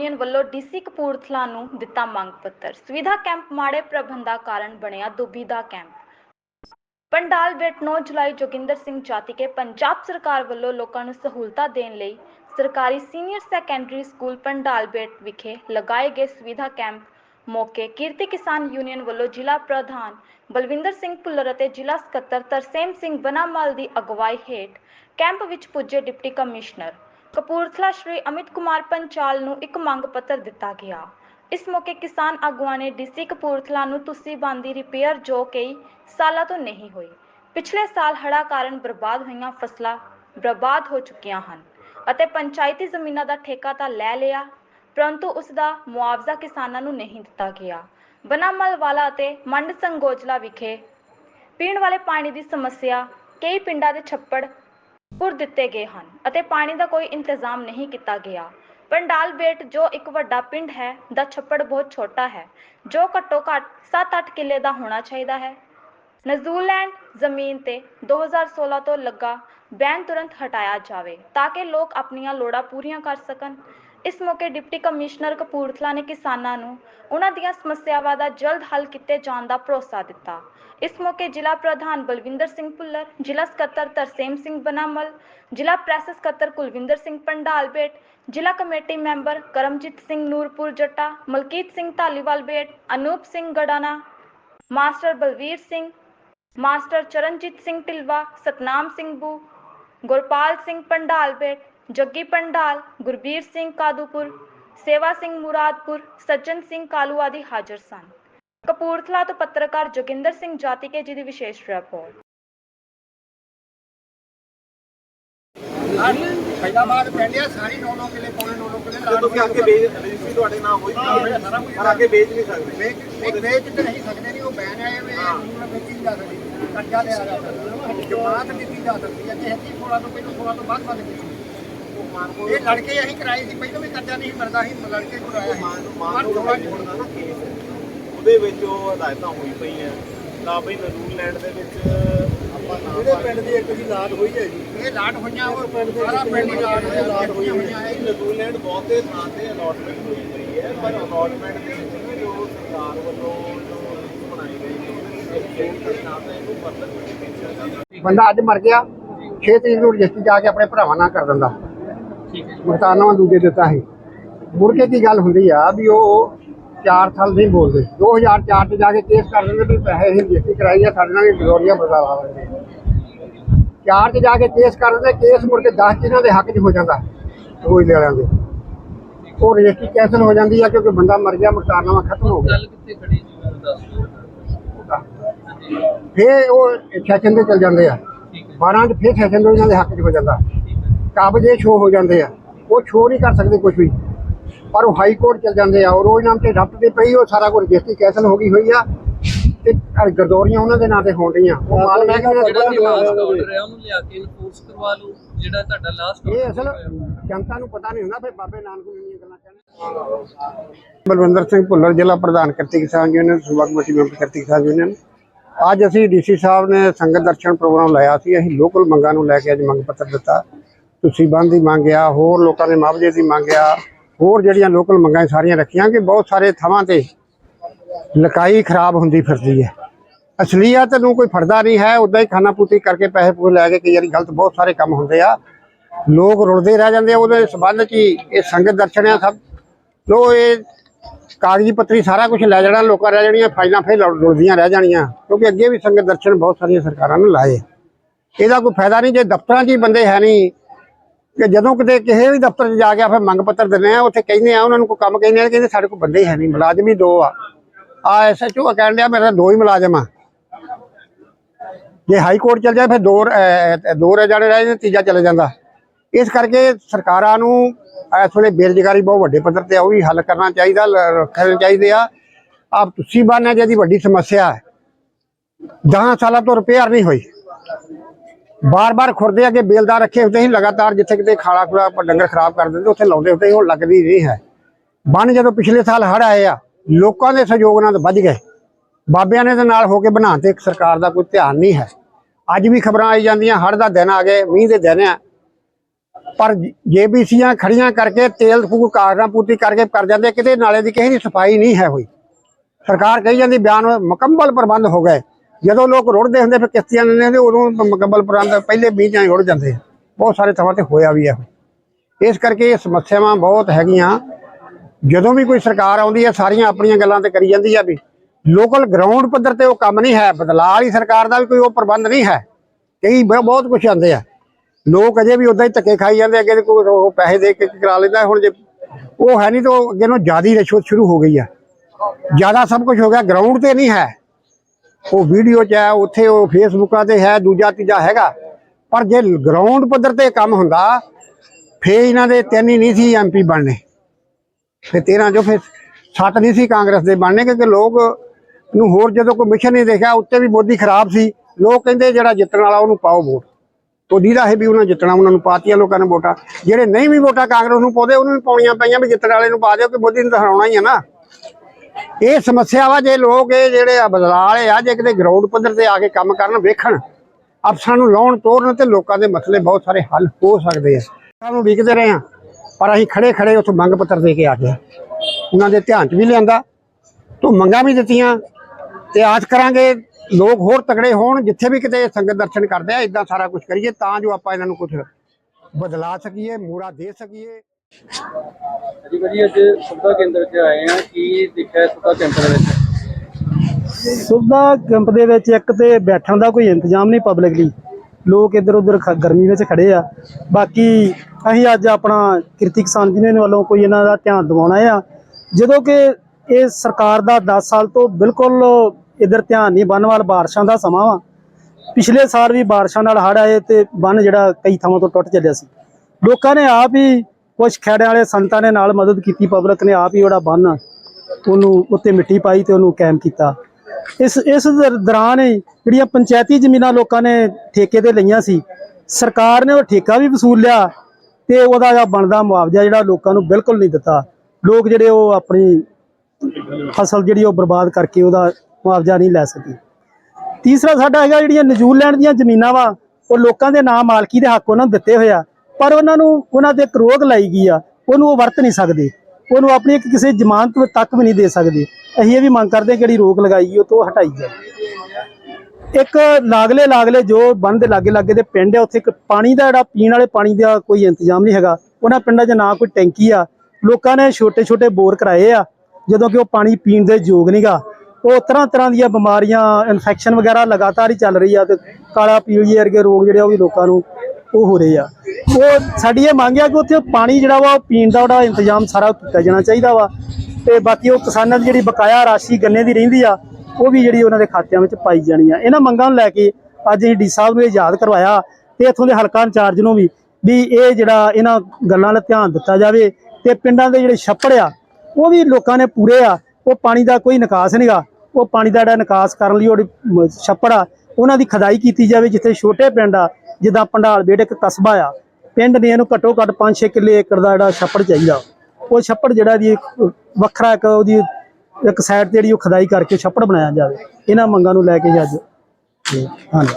Union ਵੱਲੋਂ DC Kapurthala ਨੂੰ ਦਿੱਤਾ ਮੰਗ ਪੱਤਰ। ਸੁਵਿਧਾ ਕੈਂਪ ਮਾੜੇ ਪ੍ਰਬੰਧਾਂ ਕਾਰਨ ਬਣਿਆ ਦੁਬਿਧਾ ਕੈਂਪ। ਪੰਡਾਲ ਵੇਟ 9 ਜੁਲਾਈ ਜੋਗਿੰਦਰ ਸਿੰਘ ਜਾਤੀਕੇ ਪੰਜਾਬ ਸਰਕਾਰ ਵੱਲੋਂ ਲੋਕਾਂ ਨੂੰ ਸਹੂਲਤਾਂ ਦੇਣ ਲਈ ਸਰਕਾਰੀ senior secondary school Pandal Bet ਵਿਖੇ ਲਗਾਏ ਗਏ ਸੁਵਿਧਾ ਕੈਂਪ ਮੌਕੇ ਕਿਰਤੀ ਕਿਸਾਨ ਯੂਨੀਅਨ ਵੱਲੋਂ ਜ਼ਿਲ੍ਹਾ ਪ੍ਰਧਾਨ ਬਲਵਿੰਦਰ ਸਿੰਘ ਭੁੱਲਰ ਅਤੇ ਜ਼ਿਲ੍ਹਾ ਸਕੱਤਰ ਤਰਸੇਮ ਸਿੰਘ ਬਨਾਮਲ ਦੀ ਅਗਵਾਈ ਹੇਠ ਕੈਂਪ ਵਿੱਚ ਪੁੱਜੇ ਡਿਪਟੀ ਕਮਿਸ਼ਨਰ ਕਪੂਰਥਲਾ ਸ਼੍ਰੀ ਅਮਿਤ ਕੁਮਾਰ ਪੰਚਾਲ ਨੂੰ ਇੱਕ ਮੰਗ ਪੱਤਰ ਦਿੱਤਾ ਗਿਆ। ਇਸ ਮੌਕੇ ਕਿਸਾਨ ਆਗੂਆਂ ਨੇ ਡੀਸੀ ਕਪੂਰਥਲਾ ਨੂੰ ਤੁਸੀਂ ਬੰਦੀ ਰਿਪੇਅਰ ਜੋ ਕਈ ਸਾਲਾਂ ਤੋਂ ਨਹੀਂ ਹੋਈ, ਪਿਛਲੇ ਸਾਲ ਹੜ੍ਹਾਂ ਕਾਰਨ ਬਰਬਾਦ ਹੋਈਆਂ ਫਸਲਾਂ ਬਰਬਾਦ ਹੋ ਚੁੱਕੀਆਂ ਹਨ ਅਤੇ ਪੰਚਾਇਤੀ ਜ਼ਮੀਨਾਂ ਦਾ ਠੇਕਾ ਤਾਂ ਲੈ ਲਿਆ, ਪਰੰਤੂ ਉਸ ਦਾ ਮੁਆਵਜ਼ਾ ਕਿਸਾਨਾਂ ਨੂੰ ਨਹੀਂ ਦਿੱਤਾ ਗਿਆ। ਬਨਾਮਲ ਵਾਲਾ ਅਤੇ ਮੰਡ ਸੰਗੋਜਲਾ ਵਿਖੇ ਪੀਣ ਵਾਲੇ ਪਾਣੀ ਦੀ ਸਮੱਸਿਆ, ਕਈ ਪਿੰਡਾਂ ਦੇ ਛੱਪੜ ਪੁਰ ਦਿੱਤੇ ਗਏ ਹਨ ਅਤੇ ਪਾਣੀ ਦਾ ਕੋਈ ਇੰਤਜ਼ਾਮ ਨਹੀਂ ਕੀਤਾ ਗਿਆ। ਪੰਡਾਲ ਬੇਟ, ਜੋ ਇੱਕ ਵੱਡਾ ਪਿੰਡ ਹੈ, ਦਾ ਛੱਪੜ ਬਹੁਤ ਛੋਟਾ ਹੈ, ਜੋ ਘੱਟੋ ਘੱਟ 7-8 ਕਿੱਲੇ ਦਾ ਹੋਣਾ ਚਾਹੀਦਾ ਹੈ। ਨਜ਼ੂਲੈਂਡ ਜ਼ਮੀਨ ਤੇ 2016 ਤੋਂ ਲੱਗਾ ਬੈਨ ਤੁਰੰਤ ਹਟਾਇਆ ਜਾਵੇ, ਤਾਂ ਕਿ ਲੋਕ ਆਪਣੀਆਂ ਲੋੜਾਂ ਪੂਰੀਆਂ ਕਰ ਸਕਣ। ਇਸ ਮੌਕੇ ਡਿਪਟੀ ਕਮਿਸ਼ਨਰ ਕਪੂਰਥਲਾ ਨੇ ਕਿਸਾਨਾਂ ਨੂੰ ਉਹਨਾਂ ਦੀਆਂ ਸਮੱਸਿਆਵਾਂ ਦਾ ਜਲਦ ਹੱਲ ਕੀਤੇ ਜਾਣ ਦਾ ਭਰੋਸਾ ਦਿੱਤਾ। ਇਸ ਮੌਕੇ ਜ਼ਿਲ੍ਹਾ ਪ੍ਰਧਾਨ ਬਲਵਿੰਦਰ ਸਿੰਘ ਭੁੱਲਰ, ਜ਼ਿਲ੍ਹਾ ਸਕੱਤਰ ਤਰਸੇਮ ਸਿੰਘ ਬਨਾਮਲ, ਜ਼ਿਲ੍ਹਾ ਪ੍ਰੈਸ ਸਕੱਤਰ ਕੁਲਵਿੰਦਰ ਸਿੰਘ ਪੰਡਾਲਬੇਟ ਜ਼ਿਲ੍ਹਾ committee member Karamjit Singh Nurpur Jatta, Malkit Singh Dhaliwal Bet, Anoop Singh Garana master Balvir Singh, master Charanjit Singh Dhilwan, Satnam Singh Bu, Gurpal Singh ਪੰਡਾਲ ਬੇਟ ਜੱਗੀ ਪੰਡਾਲ ਗੁਰਬੀਰ ਸਿੰਘ ਕਾਦੂਪੁਰ ਸੇਵਾ ਸਿੰਘ ਮੁਰਾਦਪੁਰ ਸੱਜਣ ਸਿੰਘ ਕਾਲੂ ਆਦਿ ਹਾਜ਼ਰ ਸਨ। ਕਪੂਰਥਲਾ ਤੋਂ ਪੱਤਰਕਾਰ ਜੋਗਿੰਦਰ ਸਿੰਘ ਜਾਤੀਕੇ ਜੀ ਦੀ ਵਿਸ਼ੇਸ਼ ਰਿਪੋਰਟ। ਫੈਦਾਬਾਦ ਪਿੰਡ ਆ ਸਾਰੀ 9-9 ਕਿੱਲੇ ਪੌਣੇ 9-9 ਕਿੱਲੇ ਜੇ ਤੁਸੀਂ ਅੱਗੇ ਵੇਚ ਰਜਿਸਟਰੀ ਤੁਹਾਡੇ ਨਾਮ ਹੋਈ ਤਾਂ ਪਰ ਅੱਗੇ ਵੇਚ ਨਹੀਂ ਸਕਦੇ। ਵੇਚ ਵੇਚ ਤੇ ਨਹੀਂ ਸਕਦੇ ਨਹੀਂ ਉਹ ਬੈਨ ਆਏ ਵੇ ਹੁਣ ਵੇਚੀ ਨਹੀਂ ਜਾ ਸਕਦੀ। ਕਰਜ਼ਾ ਲਿਆ ਜਾ ਸਕਦਾ। ਜਮਾਤ ਦਿੱਤੀ ਜਾ ਸਕਦੀ ਹੈ ਕਿ ਹੱਤੀ ਫੋੜਾ ਤੋਂ ਪਹਿਲਾਂ ਫੋੜਾ ਤੋਂ ਬਾਅਦ ਬਾਅਦ ਕੀਤੀ ਇਹ ਲੜਕੇ ਅਸੀਂ ਕਰਾਏ ਸੀ ਪਹਿਲਾਂ ਵੀ ਕਰਜ਼ਾ ਨਹੀਂ ਮਿਲਦਾ ਸੀ ਲੜਕੇ ਕੋਲ ਆਇਆ ਮਾਨ ਸੀ ਮਾਨ ਪਰ ਨੂੰ ਥੋੜ੍ਹਾ ਹੋਣ ਦਾ ਨਾ ਕੇਸ। ਉਹਦੇ ਵਿੱਚ ਉਹ ਹਦਾਇਤਾਂ ਹੋਈ ਪਈਆਂ ਤਾਂ ਬਈ ਨਜ਼ੂਲੈਂਡ ਦੇ ਵਿੱਚ ਆਪਾਂ ਨਾਮ ਇਹਦੇ ਪਿੰਡ ਦੀ ਇੱਕ ਜੀ ਲਾਟ ਹੋਈ ਹੈ ਜੀ? ਇਹ ਲਾਟ ਹੋਈਆਂ ਉਹ ਸਾਰਾ ਪਿੰਡ ਹੀ ਲਾਟ ਹੋਇਆ ਲਾਟ ਹੋਈਆਂ ਇਹ? ਨਜ਼ੂਲੈਂਡ ਬਹੁਤੇ ਥਾਂ ਤੇ ਅਲਾਟਮੈਂਟ ਹੋਈ ਪਈ ਹੈ ਪਰ ਅਲਾਟਮੈਂਟ ਦੇ ਵਿੱਚ ਨਾ ਜੋ ਸਰਕਾਰ ਵੱਲੋਂ ਜੋ rules ਬਣਾਏ ਗਏ ਨੇ ਉਹਦੇ ਵਿੱਚ ਜਿਹੜੀ ਨਾ ਤਾਂ ਇਹਨੂੰ ਮਤਲਬ ਕੋਈ ਪਿੱਛੇ ਦਾ ਬੰਦਾ ਅੱਜ ਮਰ ਗਿਆ 6 ਤਰੀਕ ਨੂੰ ਰਜਿਸਟਰੀ ਜਾ ਕੇ ਆਪਣੇ ਭਰਾਵਾਂ ਨਾਲ ਕਰ ਦਿੰਦਾ। ਮੁਖਤਾਰਨਾਮਾ ਦੂਜੇ ਦਿੱਤਾ ਸੀ। ਮੁੜ ਕੇ ਕੀ ਗੱਲ ਹੁੰਦੀ ਆ ਵੀ ਉਹ 4 ਸਾਲ ਨਹੀਂ ਬੋਲਦੇ। 2004 ਚ ਜਾ ਕੇ ਕੇਸ ਕਰ ਦਿੰਦੇ ਵੀ ਪੈਸੇ ਅਸੀਂ ਰਜਿਸਟਰੀ ਕਰਾਈ ਆ ਸਾਡੇ ਨਾਲ ਵੀ ਗਲੋਰੀਆਂ ਬਰਦਾ ਲਾ ਲੈਂਦੇ ਚਾਰ ਚ ਜਾ ਕੇ ਕੇਸ ਕਰ ਦਿੰਦੇ ਕੇਸ ਮੁੜ ਕੇ 10 ਜਿਹਨਾਂ ਦੇ ਹੱਕ 'ਚ ਹੋ ਜਾਂਦਾ ਰੋਜ਼ ਦੇ ਵਾਲਿਆਂ ਦੇ। ਉਹ ਰਜਿਸਟਰੀ ਕੈਂਸਲ ਹੋ ਜਾਂਦੀ ਆ ਕਿਉਂਕਿ ਬੰਦਾ ਮਰ ਗਿਆ ਮੁਖਤਾਰਨਾਮਾ ਖਤਮ ਹੋ ਗਿਆ। ਗੱਲ ਕਿੱਥੇ ਖੜੀ ਜੀ ਮੈਨੂੰ ਦੱਸ ਦਿਓ। ਫੇਰ ਉਹ ਸੈਸ਼ਨ ਤੇ ਚਲ ਜਾਂਦੇ ਆ। 12 ਚ ਫੇਰ ਸੈਸ਼ਨ ਤੋਂ ਇਹਨਾਂ ਦੇ ਹੱਕ 'ਚ ਹੋ ਜਾਂਦਾ। ਕਾਬਜੇ ਸ਼ੋ ਹੋ ਜਾਂਦੇ ਆ। ਉਹ ਸ਼ੋ ਨਹੀਂ ਕਰ ਸਕਦੇ ਕੁਝ ਵੀ। ਪਰ ਉਹ ਹਾਈ ਕੋਰਟ ਚਲ ਜਾਂਦੇ ਆ ਉਹ ਰੋਜ਼ ਨਾਮ ਤੇ ਰੱਬ ਤੇ ਪਈ ਉਹ ਸਾਰਾ ਕੁਝ ਰਜਿਸਟਰੀ ਕੈਂਸਲ ਹੋ ਗਈ ਹੋਈ ਆ। ਤੇ ਗਰਦੌਰੀਆਂ ਉਹਨਾਂ ਦੇ ਨਾਂ ਤੇ ਹੋਣ ਰਹੀਆਂ ਉਹ ਮਾਲ ਮਹਿਕਮੇ ਦਾ ਜਿਹੜਾ ਥੋੜ੍ਹਾ ਲਾਸਟ ਆਰਡਰ ਹੈ ਉਹਨੂੰ ਲਿਆ ਕੇ ਇਨਫੋਰਸ ਕਰਵਾ ਲਓ ਜਿਹੜਾ ਤੁਹਾਡਾ ਲਾਸਟ ਇਹ ਅਸਲ ਜਨਤਾ ਨੂੰ ਪਤਾ ਨਹੀਂ ਹੁੰਦਾ ਫਿਰ ਬਾਬੇ ਨਾਨਕ ਨੂੰ ਇੰਨੀਆਂ ਗੱਲਾਂ ਕਹਿੰਦੇ ਬਲਵਿੰਦਰ ਸਿੰਘ ਭੁੱਲਰ ਜ਼ਿਲ੍ਹਾ ਪ੍ਰਧਾਨ ਕਿਰਤੀ ਕਿਸਾਨ ਯੂਨੀਅਨ ਸੂਬਾ committee member Kirti Kisan union. ਅੱਜ ਅਸੀਂ ਡੀਸੀ ਸਾਹਿਬ ਨੇ ਸੰਗਤ ਦਰਸ਼ਨ ਪ੍ਰੋਗਰਾਮ ਲਾਇਆ ਸੀ। ਅਸੀਂ ਲੋਕਲ ਮੰਗਾਂ ਨੂੰ ਲੈ ਕੇ ਅੱਜ ਮੰਗ ਪੱਤਰ ਦਿੱਤਾ। ਤੁਸੀਂ ਬੰਦ ਦੀ ਮੰਗਿਆ, ਹੋਰ ਲੋਕਾਂ ਦੇ ਮੁਆਵਜ਼ੇ ਦੀ ਮੰਗਿਆ, ਹੋਰ ਜਿਹੜੀਆਂ ਲੋਕਲ ਮੰਗਾਂ ਸਾਰੀਆਂ ਰੱਖੀਆਂ ਕਿ ਬਹੁਤ ਸਾਰੇ ਥਾਵਾਂ ਤੇ ਲਕਾਈ ਖਰਾਬ ਹੁੰਦੀ ਫਿਰਦੀ ਹੈ। ਅਸਲੀਅਤ ਨੂੰ ਕੋਈ ਫੜਦਾ ਨਹੀਂ ਹੈ ਉਦਾਂ ਹੀ ਖਾਣਾ ਪੂਤੀ ਕਰਕੇ ਪੈਸੇ ਪੂਸੇ ਲੈ ਕੇ ਕਈ ਵਾਰੀ ਗਲਤ ਬਹੁਤ ਸਾਰੇ ਕੰਮ ਹੁੰਦੇ ਆ। ਲੋਕ ਰੁਲਦੇ ਰਹਿ ਜਾਂਦੇ ਆ ਉਹਦੇ ਸਬੰਧ ਚ ਹੀ, ਇਹ ਸੰਗਤ ਦਰਸ਼ਨ ਆ ਸਭ। ਲੋ, ਇਹ ਕਾਗਜ਼ੀ ਪੱਤਰੀ ਸਾਰਾ ਕੁਝ ਲੈ ਜਾਣਾ, ਲੋਕਾਂ ਰਹਿ ਜਾਣੀਆਂ, ਫਾਈਲਾਂ ਫੇਰ ਰੁਲਦੀਆਂ ਰਹਿ ਜਾਣੀਆਂ, ਕਿਉਂਕਿ ਅੱਗੇ ਵੀ ਸੰਗਤ ਦਰਸ਼ਨ ਬਹੁਤ ਸਾਰੀਆਂ ਸਰਕਾਰਾਂ ਨੇ ਲਾਏ। ਇਹਦਾ ਕੋਈ ਫਾਇਦਾ ਨਹੀਂ, ਜੇ ਦਫ਼ਤਰਾਂ 'ਚ ਹੀ ਬੰਦੇ ਹੈ ਨਹੀਂ ਕਿ ਜਦੋਂ ਕਿਤੇ ਕਿਸੇ ਵੀ ਦਫ਼ਤਰ 'ਚ ਜਾ ਕੇ ਫਿਰ ਮੰਗ ਪੱਤਰ ਦਿੰਦੇ ਆ ਉੱਥੇ ਕਹਿੰਦੇ ਆ, ਉਹਨਾਂ ਨੂੰ ਕੋਈ ਕੰਮ ਕਹਿੰਦੇ ਆ, ਕਹਿੰਦੇ ਸਾਡੇ ਕੋਲ ਬੰਦੇ ਹੈ ਨਹੀਂ, ਮੁਲਾਜ਼ਮ ਹੀ ਦੋ ਆ। ਆ ਐਸਐਚਓ ਕਹਿਣ ਡਿਆ ਮੇਰੇ ਦੋ ਹੀ ਮੁਲਾਜ਼ਮ ਆ। ਜੇ ਹਾਈ ਕੋਰਟ ਚਲ ਜਾਏ, ਫਿਰ ਦੋ ਦੋ ਰਹਿ ਜਾਣੇ ਰਹਿ ਜਾਂਦੇ, ਤੀਜਾ ਚਲੇ ਜਾਂਦਾ। ਇਸ ਕਰਕੇ ਸਰਕਾਰਾਂ ਨੂੰ ਇਸ ਵੇਲੇ ਬੇਰੁਜ਼ਗਾਰੀ ਬਹੁਤ ਵੱਡੇ ਪੱਧਰ ਤੇ ਆ, ਉਹ ਵੀ ਹੱਲ ਕਰਨਾ ਚਾਹੀਦਾ, ਲ- ਰੱਖਣੇ ਚਾਹੀਦੇ ਆ। ਆਪ ਤੁਸੀਂ ਬਾਨੇ ਜਿਹਦੀ ਵੱਡੀ ਸਮੱਸਿਆ ਹੈ। 10 ਸਾਲਾਂ ਤੋਂ ਰਿਪੇਅਰ ਨਹੀਂ ਹੋਈ। ਬਾਰ-ਬਾਰ ਖੁਰਦੇ ਅੱਗੇ ਬੇਲਦਾਰ ਰੱਖੇ ਹੁੰਦੇ ਸੀ, ਲਗਾਤਾਰ ਜਿੱਥੇ ਕਿਤੇ ਖਾਲਾ ਖੁਲਾ ਡੰਗਰ ਖਰਾਬ ਕਰ ਦਿੰਦੇ, ਉੱਥੇ ਲਾਉਂਦੇ ਹੁੰਦੇ ਸੀ, ਹੁਣ ਲੱਗਦੀ ਨਹੀਂ ਹੈ। ਬੰਨ ਜਦੋਂ ਪਿਛਲੇ ਸਾਲ ਹੜ ਆਏ ਆ, ਲੋਕਾਂ ਦੇ ਸਹਿਯੋਗ ਨਾਲ ਵੱਜ ਗਏ। ਬਾਬਿਆਂ ਨੇ ਦੇ ਨਾਲ ਹੋ ਕੇ ਬਣਾਉਣ ਤੇ ਸਰਕਾਰ ਦਾ ਕੋਈ ਧਿਆਨ ਨਹੀਂ ਹੈ। ਅੱਜ ਵੀ ਖਬਰਾਂ ਆਈ ਜਾਂਦੀਆਂ ਹੜ ਦਾ ਦਿਨ ਆ ਗਏ ਮੀਂਹ ਦੇ ਦਿਨ ਆ। ਪਰ ਜੇਬੀਸੀਆਂ ਖੜੀਆਂ ਕਰਕੇ ਤੇਲ ਫੂਕ ਕਾਰਾਂ ਪੂਰਤੀ ਕਰਕੇ ਕਰ ਜਾਂਦੇ, ਕਿਤੇ ਨਾਲੇ ਦੀ ਕਿਸੇ ਦੀ ਸਫ਼ਾਈ ਨਹੀਂ ਹੈ ਹੋਈ। ਸਰਕਾਰ ਕਹੀ ਜਾਂਦੀ, ਬਿਆਨ ਮੁਕੰਮਲ ਪ੍ਰਬੰਧ ਹੋ ਗਏ। ਜਦੋਂ ਲੋਕ ਰੁੜਦੇ ਹੁੰਦੇ, ਫਿਰ ਕਿਸ਼ਤੀਆਂ ਲੈਂਦੇ ਉਦੋਂ ਮੁਕੰਮਲ ਪ੍ਰਬੰਧ ਪਹਿਲੇ ਬੀਜ ਜਾਂ ਰੁੜ ਜਾਂਦੇ ਆ। ਬਹੁਤ ਸਾਰੇ ਥਾਵਾਂ ਤੇ ਹੋਇਆ ਵੀ ਹੈ ਇਸ ਕਰਕੇ ਇਹ ਸਮੱਸਿਆਵਾਂ ਬਹੁਤ ਹੈਗੀਆਂ। ਜਦੋਂ ਵੀ ਕੋਈ ਸਰਕਾਰ ਆਉਂਦੀ ਹੈ ਸਾਰੀਆਂ ਆਪਣੀਆਂ ਗੱਲਾਂ ਤੇ ਕਰੀ ਜਾਂਦੀ ਆ ਵੀ ਲੋਕਲ ਗਰਾਊਂਡ ਪੱਧਰ ਤੇ ਉਹ ਕੰਮ ਨਹੀਂ ਹੈ। ਬਦਲਾਅ ਵਾਲੀ ਸਰਕਾਰ ਦਾ ਵੀ ਕੋਈ ਉਹ ਪ੍ਰਬੰਧ ਨਹੀਂ ਹੈ। ਕਈ ਬ- ਬਹੁਤ ਕੁਝ ਆਉਂਦੇ ਆ। ਲੋਕ ਅਜੇ ਵੀ ਉਦਾਂ ਹੀ ਧੱਕੇ ਖਾਈ ਜਾਂਦੇ ਅੱਗੇ ਕੋਈ ਉਹ ਪੈਸੇ ਦੇ ਕੇ ਕਰਾ ਲੈਂਦਾ। ਹੁਣ ਜੇ ਉਹ ਹੈ ਨਹੀਂ ਤਾਂ ਉਹ ਅੱਗੇ ਨੂੰ ਜ਼ਿਆਦੀ ਰਿਸ਼ਵਤ ਸ਼ੁਰੂ ਹੋ ਗਈ ਆ। ਜ਼ਿਆਦਾ ਸਭ ਕੁਝ ਹੋ ਗਿਆ। ਗਰਾਊਂਡ ਤੇ ਨਹੀਂ ਹੈ। ਉਹ ਵੀਡੀਓ 'ਚ ਹੈ, ਉੱਥੇ ਉਹ ਫੇਸਬੁੱਕਾਂ ਤੇ ਹੈ, ਦੂਜਾ ਤੀਜਾ ਹੈਗਾ। ਪਰ ਜੇ ਗਰਾਊਂਡ ਪੱਧਰ ਤੇ ਕੰਮ ਹੁੰਦਾ ਫੇ ਇਹਨਾਂ ਦੇ ਤਿੰਨ ਹੀ ਨਹੀਂ ਸੀ ਐਮਪੀ ਬਣਨੇ। ਫੇ 13 ਜੋ ਫੇ ਸੱਤ ਨਹੀਂ ਸੀ ਕਾਂਗਰਸ ਦੇ ਬਣਨੇ, ਕਿਉਂਕਿ ਲੋਕ ਨੂੰ ਹੋਰ ਜਦੋਂ ਕੋਈ ਮਿਸ਼ਨ ਨਹੀਂ ਦੇਖਿਆ, ਉੱਤੇ ਵੀ ਮੋਦੀ ਖਰਾਬ ਸੀ। ਲੋਕ ਕਹਿੰਦੇ ਜਿਹੜਾ ਜਿੱਤਣ ਵਾਲਾ ਉਹਨੂੰ ਪਾਓ ਵੋਟ। ਤੋਂ ਦੀਦਾ ਹੈ ਵੀ ਉਹਨਾਂ ਜਿੱਤਣਾ, ਉਹਨਾਂ ਨੂੰ ਪਾਤੀਆਂ ਲੋਕਾਂ ਨੇ ਵੋਟਾਂ। ਜਿਹੜੇ ਨਹੀਂ ਵੀ ਵੋਟਾਂ ਕਾਂਗਰਸ ਨੂੰ ਪਾਉਂਦੇ, ਉਹਨੂੰ ਵੀ ਪਾਉਣੀਆਂ ਪਈਆਂ ਵੀ ਜਿੱਤਣ ਵਾਲੇ ਨੂੰ ਪਾ ਦਿਓ, ਕਿ ਮੋਦੀ ਨੂੰ ਤਾਂ ਹਰਾਉਣਾ ਹੀ ਆ ਨਾ। ਇਹ ਸਮੱਸਿਆ ਵਾ ਜੇ ਲੋਕ ਇਹ ਜਿਹੜੇ ਆ ਬਦਲਾਅ ਵਾਲੇ ਆ, ਜੇ ਕਿਤੇ ਗਰਾਊਂਡ ਪੱਧਰ ਤੇ ਆ ਕੇ ਕੰਮ ਕਰਨ ਵੇਖਣ, ਅਫਸਰਾਂ ਨੂੰ ਲਾਉਣ ਤੋਰਨ ਤੇ ਲੋਕਾਂ ਦੇ ਮਸਲੇ ਬਹੁਤ ਸਾਰੇ ਹੱਲ ਹੋ ਸਕਦੇ ਆ। ਸਾਨੂੰ ਵਿਕਦੇ ਰਹੇ ਆ, ਪਰ ਅਸੀਂ ਖੜੇ ਖੜੇ ਉੱਥੋਂ ਮੰਗ ਪੱਤਰ ਦੇ ਕੇ ਆ ਗਏ ਉਹਨਾਂ ਦੇ ਧਿਆਨ 'ਚ ਵੀ ਲਿਆਂਦਾ, ਤੋਂ ਮੰਗਾਂ ਵੀ ਦਿੱਤੀਆਂ, ਤੇ ਆਸ ਕਰਾਂਗੇ ਲੋਕ ਹੋਰ ਤਕੜੇ ਹੋਣ, ਜਿੱਥੇ ਵੀ ਕਿਤੇ ਸੰਗਤ ਦਰਸ਼ਨ ਕਰਦੇ ਆ ਇਦਾਂ ਸਾਰਾ ਕੁਝ ਕਰੀਏ, ਤਾਂ ਜੋ ਆਪਾਂ ਇਹਨਾਂ ਨੂੰ ਕੁਝ ਬਦਲਾ ਸਕੀਏ ਮੂੜਾ ਦੇ ਸਕੀਏ। ਜੀ ਭਾਜੀ, ਅੱਜ ਸੁਵਿਧਾ ਕੇਂਦਰ 'ਚ ਆਏ ਆ ਕੀ ਦੇਖਿਆ ਸੁਵਿਧਾ ਕੇਂਦਰ ਵਿੱਚ? ਸੁਵਿਧਾ ਕੈਂਪ ਦੇ ਵਿੱਚ ਇੱਕ ਤੇ ਬੈਠਣ ਦਾ ਕੋਈ ਇੰਤਜ਼ਾਮ ਨਹੀਂ ਪਬਲਿਕ ਲਈ। ਲੋਕ ਇੱਧਰ ਉੱਧਰ ਖ- ਗਰਮੀ ਵਿੱਚ ਖੜੇ ਆ। ਬਾਕੀ ਅਸੀਂ ਅੱਜ ਆਪਣਾ ਕਿਰਤੀ ਕਿਸਾਨ ਯੂਨੀਅਨ ਵੱਲੋਂ ਕੋਈ ਇਹਨਾਂ ਦਾ ਧਿਆਨ ਦਿਵਾਉਣਾ ਆ। ਜਦੋਂ ਕਿ ਇਹ ਸਰਕਾਰ ਦਾ 10 ਸਾਲ ਤੋਂ ਬਿਲਕੁਲ ਇੱਧਰ ਧਿਆਨ ਨਹੀਂ ਬੰਨ ਵੱਲ ਬਾਰਿਸ਼ਾਂ ਦਾ ਸਮਾਂ ਵਾ। ਪਿਛਲੇ ਸਾਲ ਵੀ ਬਾਰਿਸ਼ਾਂ ਨਾਲ ਹੜ੍ਹ ਆਏ ਤੇ ਬੰਨ ਜਿਹੜਾ ਕਈ ਥਾਵਾਂ ਤੋਂ ਟੁੱਟ ਚੱਲਿਆ ਸੀ। ਲੋਕਾਂ ਨੇ ਆਪ ਹੀ ਕੁਝ ਖੇੜਿਆਂ ਵਾਲੇ ਸੰਤਾਂ ਨੇ ਨਾਲ ਮਦਦ ਕੀਤੀ, ਪਬਲਿਕ ਨੇ ਆਪ ਹੀ ਉਹਦਾ ਬੰਨ ਉਹਨੂੰ ਉੱਤੇ ਮਿੱਟੀ ਪਾਈ ਤੇ ਉਹਨੂੰ ਕਾਇਮ ਕੀਤਾ। ਇਸ ਇਸ ਦਰ- ਦੌਰਾਨ ਹੀ ਜਿਹੜੀਆਂ ਪੰਚਾਇਤੀ ਜ਼ਮੀਨਾਂ ਲੋਕਾਂ ਨੇ ਠੇਕੇ ਤੇ ਲਈਆਂ ਸੀ, ਸਰਕਾਰ ਨੇ ਉਹ ਠੇਕਾ ਵੀ ਵਸੂਲ ਲਿਆ ਤੇ ਉਹਦਾ ਜਿਹੜਾ ਬਣਦਾ ਮੁਆਵਜ਼ਾ ਜਿਹੜਾ ਲੋਕਾਂ ਨੂੰ ਬਿਲਕੁਲ ਨਹੀਂ ਦਿੱਤਾ। ਲੋਕ ਜਿਹੜੇ ਉਹ ਆਪਣੀ ਫਸਲ ਜਿਹੜੀ ਉਹ ਬਰਬਾਦ ਕਰਕੇ ਉਹਦਾ ਮੁਆਵਜ਼ਾ ਨਹੀਂ ਲੈ ਸਕੀ। ਤੀਸਰਾ ਸਾਡਾ ਹੈਗਾ ਜਿਹੜੀਆਂ ਨਿਊਜ਼ੀਲੈਂਡ ਦੀਆਂ ਜ਼ਮੀਨਾਂ ਵਾ, ਉਹ ਲੋਕਾਂ ਦੇ ਨਾਮ ਮਾਲਕੀ ਦੇ ਹੱਕ ਉਹਨਾਂ ਨੂੰ ਦਿੱਤੇ ਹੋਇਆ ਪਰ ਉਹਨਾਂ ਨੂੰ ਉਹਨਾਂ ਤੇ ਇੱਕ ਰੋਕ ਲਾਈ ਗਈ ਆ, ਉਹਨੂੰ ਉਹ ਵਰਤ ਨਹੀਂ ਸਕਦੇ। ਉਹਨੂੰ ਆਪਣੀ ਇੱਕ ਕਿਸੇ ਜ਼ਮਾਨਤ ਤੱਕ ਵੀ ਨਹੀਂ ਦੇ ਸਕਦੇ। ਅਸੀਂ ਇਹ ਵੀ ਮੰਗ ਕਰਦੇ ਹਾਂ ਕਿ ਜਿਹੜੀ ਰੋਕ ਲਗਾਈ ਗਈ, ਉਹ ਤੋਂ ਹਟਾਈ ਜਾਵੇ। ਇੱਕ ਲਾਗਲੇ ਲਾਗਲੇ ਜੋ ਬੰਨ ਦੇ ਲਾਗੇ ਲਾਗੇ ਦੇ ਪਿੰਡ ਆ, ਉੱਥੇ ਇੱਕ ਪਾਣੀ ਦਾ ਜਿਹੜਾ ਪੀਣ ਵਾਲੇ ਪਾਣੀ ਦਾ ਕੋਈ ਇੰਤਜ਼ਾਮ ਨਹੀਂ ਹੈਗਾ। ਉਹਨਾਂ ਪਿੰਡਾਂ 'ਚ ਨਾ ਕੋਈ ਟੈਂਕੀ ਆ। ਲੋਕਾਂ ਨੇ ਛੋਟੇ ਛੋਟੇ ਬੋਰ ਕਰਾਏ ਆ, ਜਦੋਂ ਕਿ ਉਹ ਪਾਣੀ ਪੀਣ ਦੇ ਯੋਗ ਨਹੀਂਗਾ ਉਹ ਤਰ੍ਹਾਂ ਤਰ੍ਹਾਂ ਦੀਆਂ ਬਿਮਾਰੀਆਂ ਇਨਫੈਕਸ਼ਨ ਵਗੈਰਾ ਲਗਾਤਾਰ ਹੀ ਚੱਲ ਰਹੀ ਆ ਤੇ ਕਾਲਾ ਪੀਲੀਏ ਵਰਗੇ ਰੋਗ ਜਿਹੜੇ ਆ ਉਹ ਵੀ ਲੋਕਾਂ ਨੂੰ ਉਹ ਹੋ ਰਹੇ ਆ। ਉਹ ਸਾਡੀ ਇਹ ਮੰਗ ਆ ਕਿ ਉੱਥੇ ਪਾਣੀ ਜਿਹੜਾ ਵਾ, ਉਹ ਪੀਣ ਦਾ ਉਹਦਾ ਇੰਤਜ਼ਾਮ ਸਾਰਾ ਕੀਤਾ ਜਾਣਾ ਚਾਹੀਦਾ ਵਾ। ਤੇ ਬਾਕੀ ਉਹ ਕਿਸਾਨਾਂ ਦੀ ਜਿਹੜੀ ਬਕਾਇਆ ਰਾਸ਼ੀ ਗੰਨੇ ਦੀ ਰਹਿੰਦੀ ਆ, ਉਹ ਵੀ ਜਿਹੜੀ ਉਹਨਾਂ ਦੇ ਖਾਤਿਆਂ ਵਿੱਚ ਪਾਈ ਜਾਣੀ ਆ। ਇਹਨਾਂ ਮੰਗਾਂ ਨੂੰ ਲੈ ਕੇ ਅੱਜ ਅਸੀਂ ਡੀ ਸਾਹਿਬ ਨੂੰ ਇਹ ਯਾਦ ਕਰਵਾਇਆ ਤੇ ਇੱਥੋਂ ਦੇ ਹਲਕਾ ਇੰਚਾਰਜ ਨੂੰ ਵੀ ਵੀ ਇਹ ਜਿਹੜਾ ਇਹਨਾਂ ਗੱਲਾਂ 'ਤੇ ਧਿਆਨ ਦਿੱਤਾ ਜਾਵੇ ਤੇ ਪਿੰਡਾਂ ਦੇ ਜਿਹੜੇ ਛੱਪੜ ਆ, ਉਹ ਵੀ ਲੋਕਾਂ ਨੇ ਪੂਰੇ ਆ। ਉਹ ਪਾਣੀ ਦਾ ਕੋਈ ਨਿਕਾਸ ਨਹੀਂਗਾ ਉਹ ਪਾਣੀ ਦਾ ਜਿਹੜਾ ਨਿਕਾਸ ਕਰਨ ਲਈ ਉਹ ਛੱਪੜ ਆ, ਉਹਨਾਂ ਦੀ ਖਦਾਈ ਕੀਤੀ ਜਾਵੇ ਜਿੱਥੇ ਛੋਟੇ ਪਿੰਡ ਆ, ਜਿੱਦਾਂ ਪੰਡਾਲ ਬੇੜ ਇੱਕ ਕਸਬਾ ਆ। ਪਿੰਡ ਨੇ ਇਹਨੂੰ ਘੱਟੋ ਘੱਟ 5-6 ਕਿੱਲੇ ਏਕੜ ਦਾ ਜਿਹੜਾ ਛੱਪੜ ਚਾਹੀਦਾ। ਉਹ ਛੱਪੜ ਜਿਹੜਾ ਦੀ ਵੱਖਰਾ ਇੱਕ ਉਹਦੀ ਇੱਕ ਸਾਈਡ ਤੇ ਜਿਹੜੀ ਉਹ ਖਦਾਈ ਕਰਕੇ ਛੱਪੜ ਬਣਾਇਆ ਜਾਵੇ। ਇਹਨਾਂ ਮੰਗਾਂ ਨੂੰ ਲੈ ਕੇ ਅੱਜ। ਹਾਂਜੀ।